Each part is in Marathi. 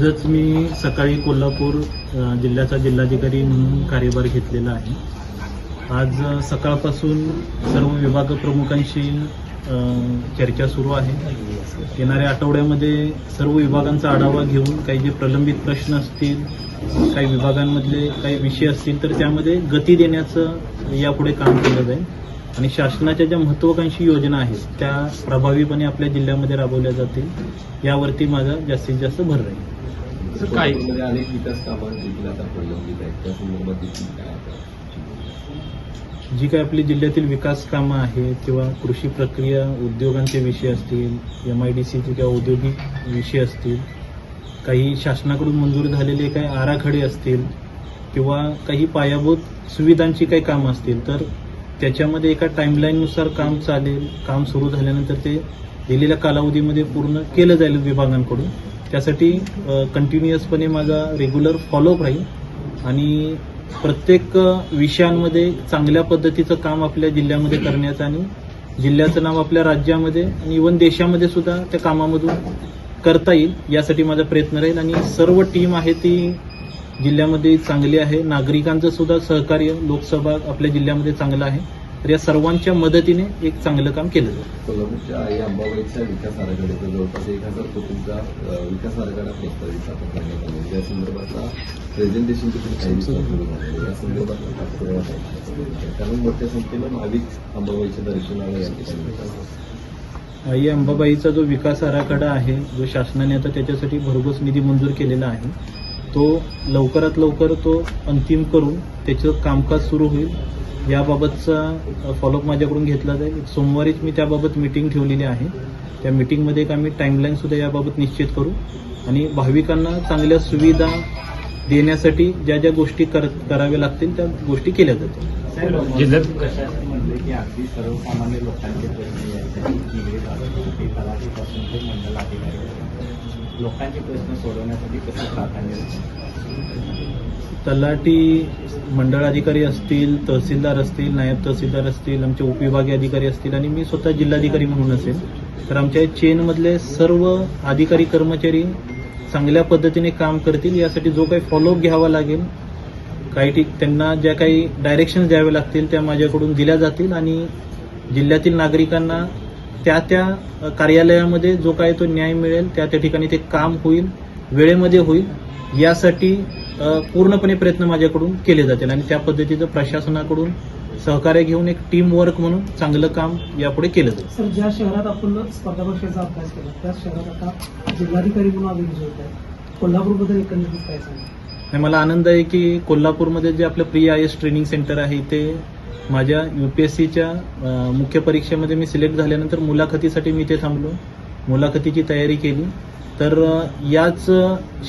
आजच मी सकाळी कोल्हापूर जिल्ह्याचा जिल्हाधिकारी म्हणून कार्यभार घेतलेला आहे. आज सकाळपासून सर्व विभाग प्रमुखांशी चर्चा सुरू आहे. येणाऱ्या आठवड्यामध्ये सर्व विभागांचा आढावा घेऊन काही जे प्रलंबित प्रश्न असतील काही विभागांमधले काही विषय असतील तर त्यामध्ये गती देण्याचं यापुढे काम केलं जाईल. आणि शासनाच्या ज्या महत्वाकांक्षी योजना आहेत त्या प्रभावीपणे आपल्या जिल्ह्यामध्ये राबवल्या जातील यावरती माझा जास्तीत जास्त भर राहील. काय- कोल्हापूरमध्ये अनेक विकास कामं देखील आता प्रलंबित आहेत. त्या संदर्भात देखील काय आता? जी काही आपली जिल्ह्यातील विकास कामं आहेत किंवा कृषी प्रक्रिया उद्योगांचे विषय असतील एम आय डी सीचे किंवा औद्योगिक विषय असतील काही शासनाकडून मंजूर झालेले काही आराखडे असतील किंवा काही पायाभूत सुविधांची काही कामं असतील तर त्याच्यामध्ये एका टाईमलाईननुसार काम चालेल काम सुरू झाल्यानंतर ते दिलेल्या कालावधीमध्ये पूर्ण केलं जाईल विभागांकडून. त्यासाठी कंटिन्युअसपणे माझा रेग्युलर फॉलोअप राहील. आणि प्रत्येक विषयांमध्ये चांगल्या पद्धतीचं काम आपल्या जिल्ह्यामध्ये करण्याचं आणि जिल्ह्याचं नाव आपल्या राज्यामध्ये आणि इवन देशामध्ये सुद्धा त्या कामामधून करता येईल यासाठी माझा प्रयत्न राहील. आणि सर्व टीम आहे ती जिल्ह्यामध्ये चांगली आहे नागरिकांचं सुद्धा सहकार्य लोकसभा आपल्या जिल्ह्यामध्ये चांगलं आहे तर या सर्वांच्या मदतीने एक चांगलं काम केलं आई अंबाबाईच्या विकास आराखड्याचा जवळपास एक हजार कोटींचा अं, विकास आराखडा प्रस्तावित आता करण्यात आला त्या संदर्भातला प्रेझेंटेशन देखील काही दिवसात सुरू झालेलं आहे. या संदर्भात पाठपुरावा काय? कारण मोठ्या संख्येनं भाविक अंबाबाईच्या दर्शनाला या ठिकाणी येतात. आई अंबाबाईचा जो विकास आराखडा आहे जो शासनाने आता त्याच्यासाठी भरघोस निधी मंजूर केलेला आहे तो लवकरात लवकर तो अंतिम करून त्याचं कामकाज सुरू होईल. याबाबतचा फॉलोअप माझ्याकडून घेतला जाईल. सोमवारीच मी त्याबाबत मिटिंग ठेवलेली आहे. त्या मिटिंगमध्ये एक आम्ही टाईमलाईन सुद्धा याबाबत निश्चित करू. आणि भाविकांना चांगल्या सुविधा देण्यासाठी ज्या ज्या गोष्टी कर कराव्या लागतील त्या गोष्टी केल्या जातील. जिल्ह्यात सर्वसामान्य लोकांचे लोकांचे प्रश्न सोडवण्यासाठी कसं प्राधान्य तलाठी मंडळ अधिकारी असतील तहसीलदार असतील नायब तहसीलदार असतील आमचे उपविभागीय अधिकारी असतील आणि मी स्वतः जिल्हाधिकारी म्हणून असेल तर आमच्या चेनमधले सर्व अधिकारी कर्मचारी चांगल्या पद्धतीने काम करतील यासाठी जो काही फॉलोअप घ्यावा लागेल काही ठीक त्यांना ज्या काही डायरेक्शन द्यावे लागतील त्या माझ्याकडून दिल्या जातील आणि जिल्ह्यातील नागरिकांना त्या त्या कार्यालयामध्ये जो काही तो न्याय मिळेल त्या त्या ठिकाणी ते काम होईल वेळेमध्ये होईल. यासाठी पूर्णपणे प्रयत्न माझ्याकडून केले जातील आणि त्या पद्धतीचं प्रशासनाकडून सहकार्य घेऊन एक टीम वर्क म्हणून चांगलं काम यापुढे केलं जाईल. सर ज्या शहरात आपण स्पर्धा परीक्षेचा अभ्यास केला त्याच शहरात आता जिल्हाधिकारी म्हणून आहे कोल्हापूरबद्दल एकंदरीत काय सांगा मला आनंद आहे की कोल्हापूरमध्ये जे आपलं pre I S training centre आहे ते माझ्या यू पी एस सीच्या मुख्य परीक्षेमध्ये मी सिलेक्ट झाल्यानंतर मुलाखतीसाठी मी इथे थांबलो. मुलाखतीची तयारी केली. तर याच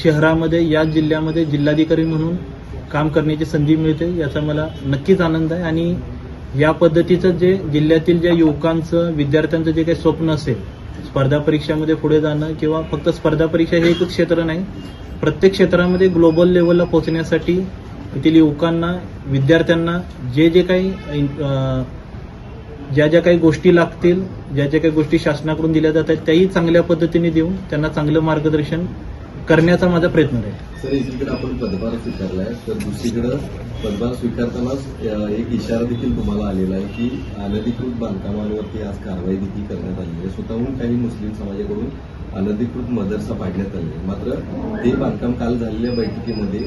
शहरामध्ये याच जिल्ह्यामध्ये जिल्हाधिकारी म्हणून काम करण्याची संधी मिळते याचा मला नक्कीच आनंद आहे. आणि या पद्धतीचं जे जिल्ह्यातील ज्या युवकांचं विद्यार्थ्यांचं जे काही स्वप्न असेल स्पर्धा परीक्षामध्ये पुढे जाणं किंवा फक्त स्पर्धा परीक्षा हे एकच क्षेत्र नाही प्रत्येक क्षेत्रामध्ये ग्लोबल लेवलला पोहोचण्यासाठी येथील युवकांना विद्यार्थ्यांना जे जे काही ज्या ज्या काही गोष्टी लागतील ज्या ज्या काही गोष्टी शासनाकडून दिल्या जात आहेत त्याही चांगल्या पद्धतीने देऊन त्यांना चांगलं मार्गदर्शन करण्याचा माझा प्रयत्न राहील सर एकीकडे आपण पदभार स्वीकारलाय तर दुसरीकडे पदभार स्वीकारतानाच एक इशारा देखील तुम्हाला आलेला आहे की अनधिकृत बांधकामांवरती आज कारवाई देखील करण्यात आली आहे. स्वतःहून काही मुस्लिम समाजाकडून अनधिकृत मदरसा पाडण्यात आले. मात्र ते बांधकाम काल झालेल्या बैठकीमध्ये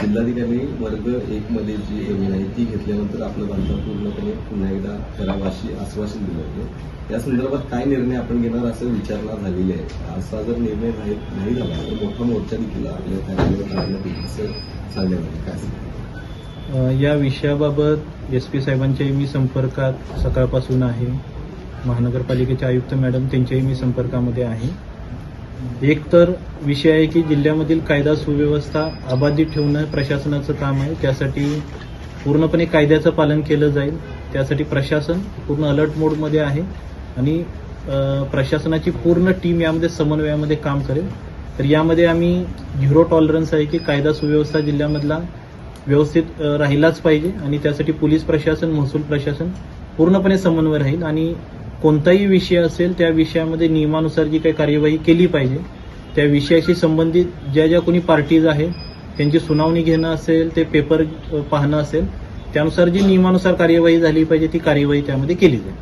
जिल्हाधिकारी वर्ग एक मध्ये जी योजना आहे ती घेतल्यानंतर आपलं बांधकाम पूर्णपणे पुन्हा एकदा करावं अशी आश्वासन दिलं होतं. या संदर्भात काय निर्णय आपण घेणार असं विचारणा झालेली आहे? असा जर निर्णय नाही नाही झाला तर मोठा मोर्चा देखील आपल्या कार्यालयावर काढण्यात येईल असं सांगण्यात आलं. काय या विषयाबाबत एस पी साहेबांच्याही मी संपर्कात सकाळपासून आहे. महानगरपालिकेचे आयुक्त मॅडम त्यांच्याही मी संपर्कामध्ये आहे. एक तर विषय आहे की जिल्ह्यामधील कायदा सुव्यवस्था अबाधित ठेवणं प्रशासनाचं काम आहे. त्यासाठी पूर्णपणे कायद्याचं पालन केलं जाईल. त्यासाठी प्रशासन पूर्ण अलर्ट मोडमध्ये आहे. आणि प्रशासनाची पूर्ण टीम यामध्ये समन्वयामध्ये काम करेल. तर यामध्ये आम्ही झिरो टॉलरन्स आहे की कायदा सुव्यवस्था जिल्ह्यामधला व्यवस्थित राहिलाच पाहिजे. आणि त्यासाठी पोलीस प्रशासन महसूल प्रशासन पूर्णपणे समन्वय राहील. आणि कोणताही विषय असेल त्या विषयामध्ये नियमानुसार जी काही कार्यवाही केली पाहिजे त्या विषयाशी संबंधित ज्या ज्या कोणी पार्टीज आहेत त्यांची सुनावणी घेणं असेल ते पेपर पाहणं असेल त्यानुसार जी नियमानुसार कार्यवाही झाली पाहिजे ती कार्यवाही त्यामध्ये केली जाईल.